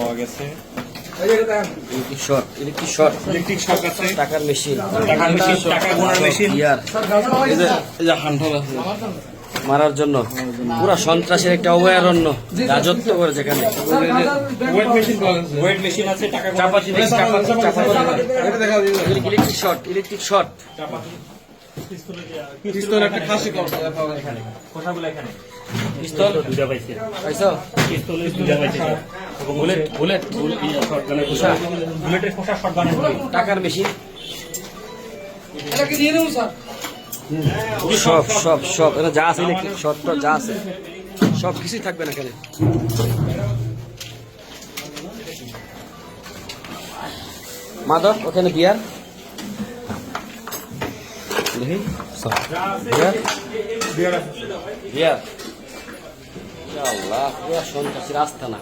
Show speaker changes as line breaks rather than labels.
পাওয়া গেছে।
টাকার মেশিন মারার জন্য। পুরা সন্ত্রাসের একটা অভয়ারণ্য। রাজত্ব করে যেখানে ইলেকট্রিক শর্ট ইলেকট্রিক শর্ট
পিস্তল একটা খাসি পাওয়া এখানে কোথাগুলো এখানে।
পিস্তল?
দুইটা পাইছে।
পাইছো?
পিস্তলে দুইটা পাইছে
বুলেট বুলেট।
শর্টগানের
খোসা
বুলেটের খোসা শটগানের
টাকার মেশিন। সব সব সব। এটা যা আছে ইলেকট্রিক শর্ট টর্ট যা আছে। সব কিছুই থাকবে না এখানে। মাদক ওখানে বিয়ার দেখি। বিয়ার বিয়ার ইয়া আল্লাহ রাস্তা না